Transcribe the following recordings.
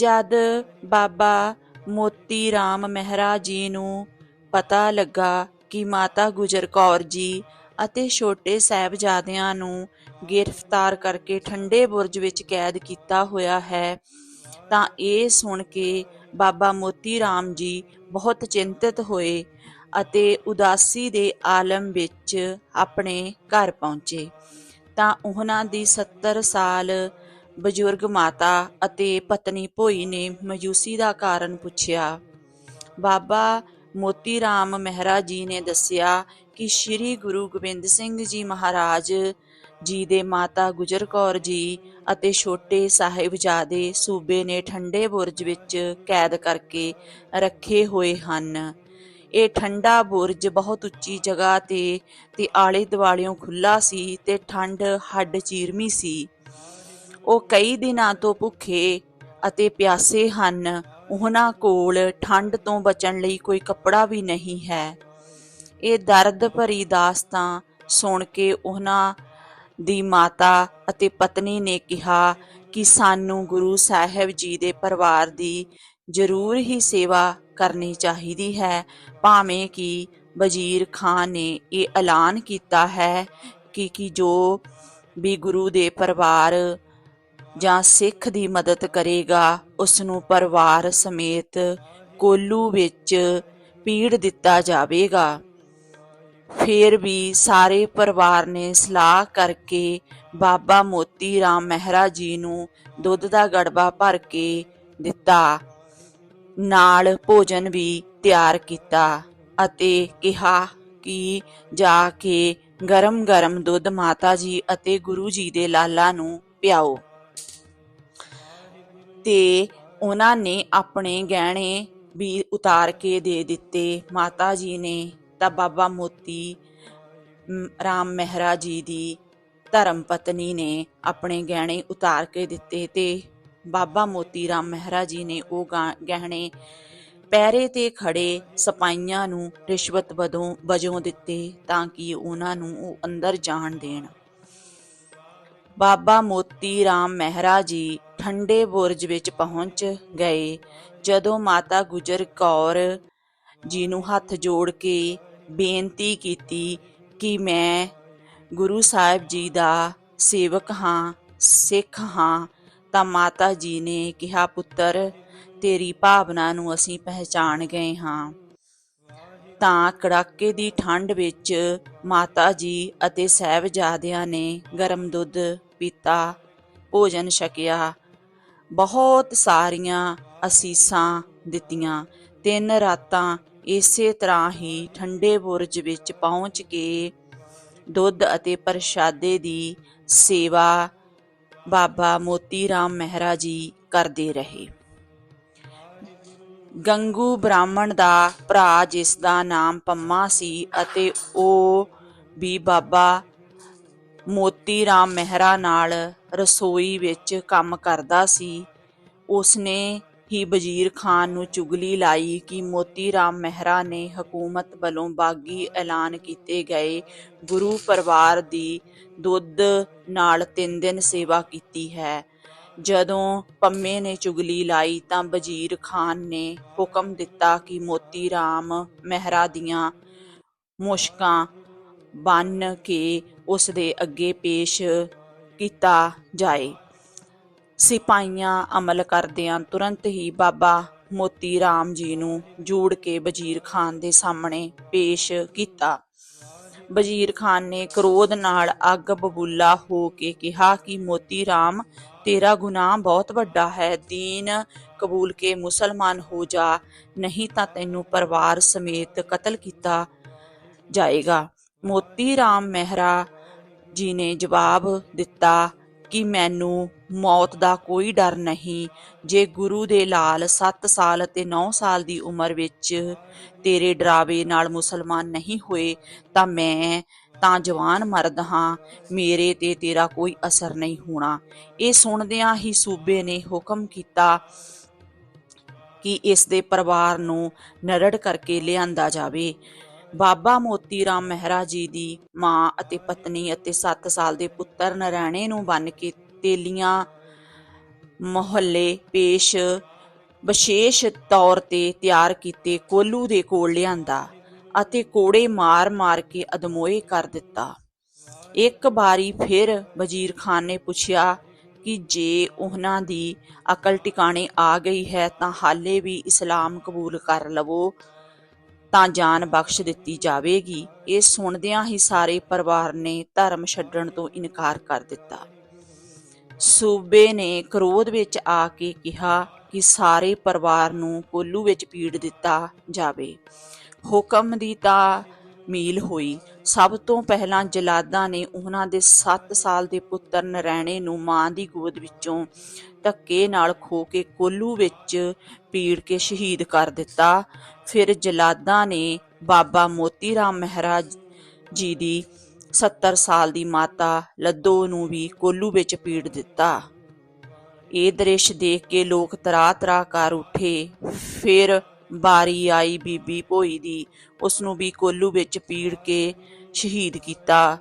ਜਦ ਬਾਬਾ ਮੋਤੀ ਰਾਮ ਮਹਿਰਾ ਜੀ ਨੂੰ ਪਤਾ ਲੱਗਾ ਕਿ ਮਾਤਾ ਗੁਜਰ ਕੌਰ ਜੀ ਅਤੇ ਛੋਟੇ ਸਾਹਿਬਜ਼ਾਦਿਆਂ ਨੂੰ ਗ੍ਰਿਫਤਾਰ ਕਰਕੇ ਠੰਡੇ ਬੁਰਜ ਵਿੱਚ ਕੈਦ ਕੀਤਾ ਹੋਇਆ ਹੈ, ਤਾਂ ਇਹ ਸੁਣ ਕੇ ਬਾਬਾ ਮੋਤੀ ਰਾਮ ਜੀ ਬਹੁਤ ਚਿੰਤਤ ਹੋਏ ਅਤੇ ਉਦਾਸੀ ਦੇ ਆਲਮ ਵਿੱਚ ਆਪਣੇ ਘਰ ਪਹੁੰਚੇ। ਤਾਂ ਉਹਨਾਂ ਦੀ 70 ਸਾਲ ਬਜ਼ੁਰਗ ਮਾਤਾ ਅਤੇ ਪਤਨੀ ਭੋਈ ਨੇ ਮਯੂਸੀ ਦਾ ਕਾਰਨ ਪੁੱਛਿਆ। ਬਾਬਾ ਮੋਤੀ ਰਾਮ ਮਹਿਰਾ ਜੀ ਨੇ ਦੱਸਿਆ ਕਿ ਸ੍ਰੀ ਗੁਰੂ ਗੋਬਿੰਦ ਸਿੰਘ ਜੀ ਮਹਾਰਾਜ ਜੀ ਦੇ ਮਾਤਾ ਗੁਜਰ ਕੌਰ ਜੀ ਅਤੇ ਛੋਟੇ ਸਾਹਿਬਜ਼ਾਦੇ ਸੂਬੇ ਨੇ ਠੰਡੇ ਬੁਰਜ ਵਿੱਚ ਕੈਦ ਕਰਕੇ ਰੱਖੇ ਹੋਏ ਹਨ। ਇਹ ਠੰਡਾ ਬੁਰਜ ਬਹੁਤ ਉੱਚੀ ਜਗ੍ਹਾ ਤੇ ਤੇ ਆਲੇ ਦੁਆਲਿਓਂ ਖੁੱਲਾ ਸੀ ਤੇ ਠੰਡ ਹੱਡ ਚੀਰਮੀ ਸੀ। ਉਹ ਕਈ ਦਿਨਾਂ ਤੋਂ ਭੁੱਖੇ ਅਤੇ ਪਿਆਸੇ ਹਨ। ਉਹਨਾਂ ਕੋਲ ਠੰਡ ਤੋਂ ਬਚਣ ਲਈ ਕੋਈ ਕੱਪੜਾ ਵੀ ਨਹੀਂ ਹੈ। ਇਹ ਦਰਦ ਭਰੀ ਦਾਸਤਾਂ ਸੁਣ ਕੇ ਉਹਨਾਂ ਦੀ ਮਾਤਾ ਅਤੇ ਪਤਨੀ ਨੇ ਕਿਹਾ ਕਿ ਸਾਨੂੰ ਗੁਰੂ ਸਾਹਿਬ ਜੀ ਦੇ ਪਰਿਵਾਰ ਦੀ ਜ਼ਰੂਰ ਹੀ ਸੇਵਾ ਕਰਨੀ ਚਾਹੀਦੀ ਹੈ। ਭਾਵੇਂ ਕਿ ਵਜ਼ੀਰ ਖਾਨ ਨੇ ਇਹ ਐਲਾਨ ਕੀਤਾ ਹੈ ਕਿ ਕਿ ਜੋ ਵੀ ਗੁਰੂ ਦੇ ਪਰਿਵਾਰ ਜਾਂ ਸਿੱਖ ਦੀ ਮਦਦ ਕਰੇਗਾ ਉਸ ਨੂੰ ਪਰਿਵਾਰ ਸਮੇਤ ਕੋਲੂ ਵਿੱਚ ਪੀੜ ਦਿੱਤਾ ਜਾਵੇਗਾ। ਫਿਰ ਵੀ ਸਾਰੇ ਪਰਿਵਾਰ ਨੇ ਸਲਾਹ ਕਰਕੇ ਬਾਬਾ ਮੋਤੀ ਰਾਮ ਮਹਿਰਾ ਜੀ ਨੂੰ ਦੁੱਧ ਦਾ ਗੜਬਾ ਭਰ ਕੇ ਦਿੱਤਾ। ਨਾਲ ਭੋਜਨ ਵੀ ਤਿਆਰ ਕੀਤਾ ਅਤੇ ਕਿਹਾ ਕਿ ਜਾ ਕੇ ਗਰਮ-ਗਰਮ ਦੁੱਧ ਮਾਤਾ ਜੀ ਅਤੇ ਗੁਰੂ ਜੀ ਦੇ ਲਾਲਾ ਨੂੰ ਪਿਆਓ। ਤੇ ਉਹਨਾਂ ਨੇ ਆਪਣੇ ਗਹਿਣੇ ਵੀ ਉਤਾਰ ਕੇ ਦੇ ਦਿੱਤੇ। ਮਾਤਾ ਜੀ ਨੇ ਤਾਂ ਬਾਬਾ ਮੋਤੀ ਰਾਮ ਮਹਿਰਾ ਜੀ ਦੀ ਧਰਮ ਪਤਨੀ ਨੇ ਆਪਣੇ ਗਹਿਣੇ ਉਤਾਰ ਕੇ ਦਿੱਤੇ ਤੇ ਬਾਬਾ ਮੋਤੀ, ਰਾਮ ਮਹਿਰਾ ਜੀ ਨੇ ਉਹ ਗਾ- ਗਹਿਣੇ ਪੈਰੇ ਤੇ ਖੜੇ ਸਿਪਾਹੀਆਂ ਨੂੰ ਰਿਸ਼ਵਤ ਵਜੋਂ ਵਜੋਂ ਦਿੱਤੇ ਤਾਂ ਕਿ ਉਹਨਾਂ ਨੂੰ ਉਹ ਅੰਦਰ ਜਾਣ ਦੇਣ। ਬਾਬਾ ਮੋਤੀ ਰਾਮ ਮਹਿਰਾ ਜੀ ਠੰਡੇ ਬੁਰਜ ਵਿੱਚ ਪਹੁੰਚ ਗਏ। ਜਦੋਂ ਮਾਤਾ ਗੁਜਰ ਕੌਰ ਜੀ ਨੂੰ ਹੱਥ ਜੋੜ ਕੇ ਬੇਨਤੀ ਕੀਤੀ ਕਿ ਮੈਂ ਗੁਰੂ ਸਾਹਿਬ ਜੀ ਦਾ ਸੇਵਕ ਹਾਂ, ਸਿੱਖ ਹਾਂ, ਤਾਂ ਮਾਤਾ ਜੀ ਨੇ ਕਿਹਾ, ਪੁੱਤਰ, ਤੇਰੀ ਭਾਵਨਾ ਨੂੰ ਅਸੀਂ ਪਹਿਚਾਣ ਗਏ ਹਾਂ। ਤਾਂ ਕੜਾਕੇ ਦੀ ਠੰਡ ਵਿੱਚ ਮਾਤਾ ਜੀ ਅਤੇ ਸਹਿਬਜ਼ਾਦਿਆਂ ਨੇ ਗਰਮ ਦੁੱਧ ਪੀਤਾ, ਭੋਜਨ ਛਕਿਆ। ਬਹੁਤ ਸਾਰੀਆਂ ਅਸੀਸਾਂ ਦਿੱਤੀਆਂ। ਤਿੰਨ ਰਾਤਾਂ ਇਸੇ ਤਰ੍ਹਾਂ ਹੀ ਠੰਡੇ ਬੁਰਜ ਵਿੱਚ ਪਹੁੰਚ ਕੇ ਦੁੱਧ ਅਤੇ ਪ੍ਰਸ਼ਾਦੇ ਦੀ ਸੇਵਾ ਬਾਬਾ ਮੋਤੀ ਰਾਮ ਮਹਿਰਾ ਜੀ ਕਰਦੇ ਰਹੇ। ਗੰਗੂ ਬ੍ਰਾਹਮਣ ਦਾ ਭਰਾ ਜਿਸ ਦਾ ਨਾਮ ਪੰਮਾ ਸੀ ਅਤੇ ਉਹ ਵੀ ਬਾਬਾ ਮੋਤੀ ਰਾਮ ਮਹਿਰਾ ਨਾਲ ਰਸੋਈ ਵਿੱਚ ਕੰਮ ਕਰਦਾ ਸੀ। ਉਸਨੇ ਹੀ ਵਜ਼ੀਰ ਖਾਨ ਨੂੰ ਚੁਗਲੀ ਲਾਈ ਕਿ ਮੋਤੀ ਰਾਮ ਮਹਿਰਾ ਨੇ ਹਕੂਮਤ ਵੱਲੋਂ ਬਾਗੀ ਐਲਾਨ ਕੀਤੇ ਗਏ ਗੁਰੂ ਪਰਿਵਾਰ ਦੀ ਦੁੱਧ ਨਾਲ ਤਿੰਨ ਦਿਨ ਸੇਵਾ ਕੀਤੀ ਹੈ। ਜਦੋਂ ਪੰਮੇ ਨੇ ਚੁਗਲੀ ਲਾਈ ਤਾਂ ਵਜ਼ੀਰ ਖਾਨ ਨੇ ਹੁਕਮ ਦਿੱਤਾ ਕਿ ਮੋਤੀ ਰਾਮ ਮਹਿਰਾ ਦੀਆਂ ਮੁਸ਼ਕਾਂ ਬੰਨ ਕੇ ਉਸ ਦੇ ਅੱਗੇ ਪੇਸ਼ ਕੀਤਾ ਜਾਏ। ਸਿਪਾਹੀਆਂ ਅਮਲ ਕਰਦਿਆਂ ਤੁਰੰਤ ਹੀ ਬਾਬਾ ਮੋਤੀ ਰਾਮ ਜੀ ਨੂੰ ਜੋੜ ਕੇ ਵਜ਼ੀਰ ਖਾਨ ਦੇ ਸਾਹਮਣੇ ਪੇਸ਼ ਕੀਤਾ। ਵਜ਼ੀਰ ਖਾਨ ਨੇ ਕ੍ਰੋਧ ਨਾਲ ਅੱਗ ਬਬੂਲਾ ਹੋ ਕੇ ਕਿਹਾ ਕਿ, ਮੋਤੀ ਰਾਮ, ਤੇਰਾ ਗੁਨਾਹ ਬਹੁਤ ਵੱਡਾ ਹੈ। ਦੀਨ ਕਬੂਲ ਕੇ ਮੁਸਲਮਾਨ ਹੋ ਜਾ, ਨਹੀਂ ਤਾਂ ਤੈਨੂੰ ਪਰਿਵਾਰ ਸਮੇਤ ਕਤਲ ਕੀਤਾ ਜਾਏਗਾ। ਮੋਤੀ ਰਾਮ ਮਹਿਰਾ ਜੀ ਨੇ ਜਵਾਬ ਦਿੱਤਾ ਕਿ ਮੈਨੂੰ ਮੌਤ ਦਾ ਕੋਈ ਡਰ ਨਹੀਂ। ਜੇ ਗੁਰੂ ਦੇ ਲਾਲ 7 ਸਾਲ ਅਤੇ 9 ਸਾਲ ਦੀ ਉਮਰ ਵਿੱਚ ਤੇਰੇ ਡਰਾਵੇ ਨਾਲ ਮੁਸਲਮਾਨ ਨਹੀਂ ਹੋਏ, ਤਾਂ ਮੈਂ ਤਾਂ ਜਵਾਨ ਮਰਦ ਹਾਂ, ਮੇਰੇ ਤੇ ਤੇਰਾ ਕੋਈ ਅਸਰ ਨਹੀਂ ਹੋਣਾ। ਇਹ ਸੁਣਦਿਆਂ ਹੀ ਸੂਬੇ ਨੇ ਹੁਕਮ ਕੀਤਾ ਕਿ ਇਸ ਦੇ ਪਰਿਵਾਰ ਨੂੰ ਨਰੜ ਕਰਕੇ ਲਿਆਂਦਾ ਜਾਵੇ। ਬਾਬਾ ਮੋਤੀ ਰਾਮ ਮਹਿਰਾ ਜੀ ਦੀ ਮਾਂ ਅਤੇ ਪਤਨੀ ਅਤੇ 7 ਸਾਲ ਦੇ ਪੁੱਤਰ ਨਰਾਣੇ ਨੂੰ ਬੰਨ ਕੇ ਤੇਲੀਆਂ ਮੁਹੱਲੇ ਪੇਸ਼ ਵਿਸ਼ੇਸ਼ ਤੌਰ ਤੇ ਤਿਆਰ ਕੀਤੇ ਕੋਲੂ ਦੇ ਕੋਲ ਲਿਆਂਦਾ ਅਤੇ ਕੋੜੇ ਮਾਰ-ਮਾਰ ਕੇ ਅਦਮੋਏ ਕਰ ਦਿੱਤਾ। ਇੱਕ ਵਾਰੀ ਫਿਰ ਵਜ਼ੀਰ ਖਾਨ ਨੇ ਪੁੱਛਿਆ ਕਿ ਜੇ ਉਹਨਾਂ ਦੀ ਅਕਲ ਟਿਕਾਣੇ ਆ ਗਈ ਹੈ ਤਾਂ ਹਾਲੇ ਵੀ ਇਸਲਾਮ ਕਬੂਲ ਕਰ ਲਵੋ। ਤਾਂ ਜਾਨ ਬਖਸ਼ ਦਿੱਤੀ ਜਾਵੇਗੀ। ਇਹ ਸੁਣਦਿਆਂ ਹੀ ਸਾਰੇ ਪਰਿਵਾਰ ਨੇ ਧਰਮ ਛੱਡਣ ਤੋਂ ਇਨਕਾਰ ਕਰ ਦਿੱਤਾ। ਸੂਬੇ ਨੇ ਕ੍ਰੋਧ ਵਿੱਚ ਆ ਕੇ ਕਿਹਾ ਕਿ ਸਾਰੇ ਪਰਿਵਾਰ ਨੂੰ ਕੋਲੂ ਵਿੱਚ ਪੀੜ ਦਿੱਤਾ ਜਾਵੇ। ਹੁਕਮ ਦੀ ਤਾਂ ਮੀਲ ਹੋਈ। ਸਭ ਤੋਂ ਪਹਿਲਾਂ ਜਲਾਦਾਂ ਨੇ ਉਹਨਾਂ ਦੇ 7 ਸਾਲ ਦੇ ਪੁੱਤਰ ਨਰੈਣੇ ਨੂੰ ਮਾਂ ਦੀ ਗੋਦ ਵਿੱਚੋਂ ਧੱਕੇ ਨਾਲ ਖੋ ਕੇ ਕੋਲੂ ਵਿੱਚ ਪੀੜ ਕੇ ਸ਼ਹੀਦ ਕਰ ਦਿੱਤਾ। ਫਿਰ ਜਲਾਦਾਂ ਨੇ ਬਾਬਾ ਮੋਤੀ ਰਾਮ ਮਹਾਰਾਜ ਜੀ ਦੀ 70 ਸਾਲ ਦੀ ਮਾਤਾ ਲੱਦੋ ਨੂੰ ਵੀ ਕੋਲੂ ਵਿੱਚ ਪੀੜ ਦਿੱਤਾ। ਇਹ ਦ੍ਰਿਸ਼ ਦੇਖ ਕੇ ਲੋਕ ਤਰਾ ਤਰਾ ਕਰ ਉੱਠੇ। ਫਿਰ ਬਾਰੀ ਆਈ ਬੀਬੀ ਭੋਈ ਦੀ ਉਸ ਨੂੰ ਵੀ ਕੋਲੂ ਵਿੱਚ ਪੀੜ ਕੇ ਸ਼ਹੀਦ ਕੀਤਾ।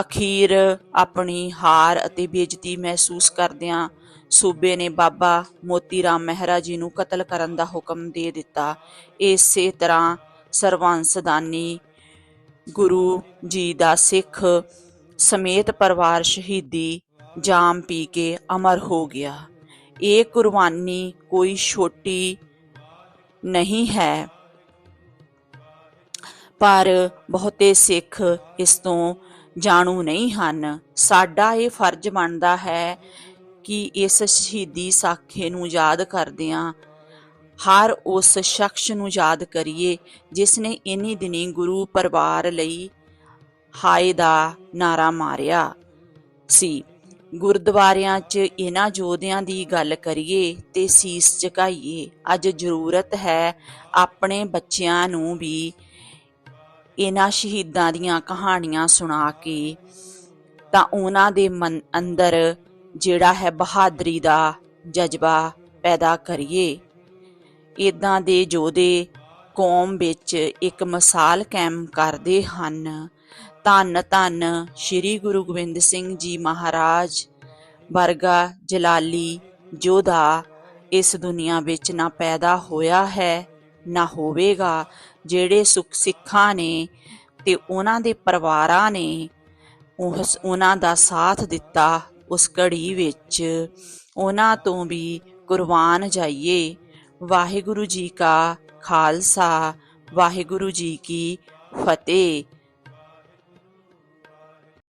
ਅਖੀਰ ਆਪਣੀ ਹਾਰ ਅਤੇ ਬੇਇੱਜ਼ਤੀ ਮਹਿਸੂਸ ਕਰਦਿਆਂ ਸੂਬੇ ਨੇ ਬਾਬਾ ਮੋਤੀ ਰਾਮ ਮਹਿਰਾ ਜੀ ਨੂੰ ਕਤਲ ਕਰਨ ਦਾ ਹੁਕਮ ਦੇ ਦਿੱਤਾ। ਇਸੇ ਤਰ੍ਹਾਂ ਸਰਵੰਸਦਾਨੀ ਗੁਰੂ ਜੀ ਦਾ ਸਿੱਖ ਸਮੇਤ ਪਰਿਵਾਰ ਸ਼ਹੀਦੀ ਜਾਮ ਪੀ ਕੇ ਅਮਰ ਹੋ ਗਿਆ। ਇਹ ਕੁਰਬਾਨੀ ਕੋਈ ਛੋਟੀ ਨਹੀਂ ਹੈ। ਪਰ ਬਹੁਤੇ ਸਿੱਖ ਇਸ ਤੋਂ ਜਾਣੂ ਨਹੀਂ ਹਨ। ਸਾਡਾ ਇਹ ਫਰਜ਼ ਬਣਦਾ ਹੈ ਕਿ ਇਸ ਸ਼ਹੀਦੀ ਸਾਖੇ ਨੂੰ ਯਾਦ ਕਰਦਿਆਂ ਹਰ ਉਸ ਸ਼ਖਸ ਨੂੰ ਯਾਦ ਕਰੀਏ ਜਿਸ ਨੇ ਇਨੀ ਦਿਨੀ ਗੁਰੂ ਪਰਿਵਾਰ ਲਈ ਹਾਏ ਦਾ ਨਾਰਾ ਮਾਰਿਆ ਸੀ। ਗੁਰਦੁਆਰਿਆਂ 'ਚ ਇਹਨਾਂ ਯੋਧਿਆਂ ਦੀ ਗੱਲ ਕਰੀਏ ਤੇ ਸੀਸ ਝੁਕਾਈਏ, ਅੱਜ ਜ਼ਰੂਰਤ ਹੈ ਆਪਣੇ ਬੱਚਿਆਂ ਨੂੰ ਵੀ ਇਹਨਾਂ ਸ਼ਹੀਦਾਂ ਦੀਆਂ ਕਹਾਣੀਆਂ ਸੁਣਾ ਕੇ, ਤਾਂ ਉਹਨਾਂ ਦੇ ਮਨ ਅੰਦਰ ਜਿਹੜਾ ਹੈ ਬਹਾਦਰੀ ਦਾ ਜਜ਼ਬਾ ਪੈਦਾ ਕਰੀਏ। ਇਦਾਂ ਦੇ ਯੋਧੇ ਕੌਮ ਵਿੱਚ ਇੱਕ ਮਿਸਾਲ ਕਾਇਮ ਕਰਦੇ ਹਨ। ਧੰਨ ਧੰਨ ਸ੍ਰੀ ਗੁਰੂ ਗੋਬਿੰਦ ਸਿੰਘ ਜੀ ਮਹਾਰਾਜ, ਵਰਗਾ ਜਲਾਲੀ ਯੋਧਾ ਇਸ ਦੁਨੀਆ ਵਿੱਚ ਨਾ ਪੈਦਾ ਹੋਇਆ ਹੈ, ਨਾ ਹੋਵੇਗਾ। ਜਿਹੜੇ ਸੁਖ ਸਿੱਖਾਂ ਨੇ ਤੇ ਉਹਨਾਂ ਦੇ ਪਰਿਵਾਰਾਂ ਨੇ ਉਸ ਉਹਨਾਂ ਦਾ ਸਾਥ ਦਿੱਤਾ ਉਸ ਘੜੀ ਵਿੱਚ, ਉਹਨਾਂ ਤੋਂ ਵੀ ਕੁਰਬਾਨ ਜਾਈਏ। ਵਾਹਿਗੁਰੂ ਜੀ ਕਾ ਖਾਲਸਾ, ਵਾਹਿਗੁਰੂ ਜੀ ਕੀ ਫਤਿਹ।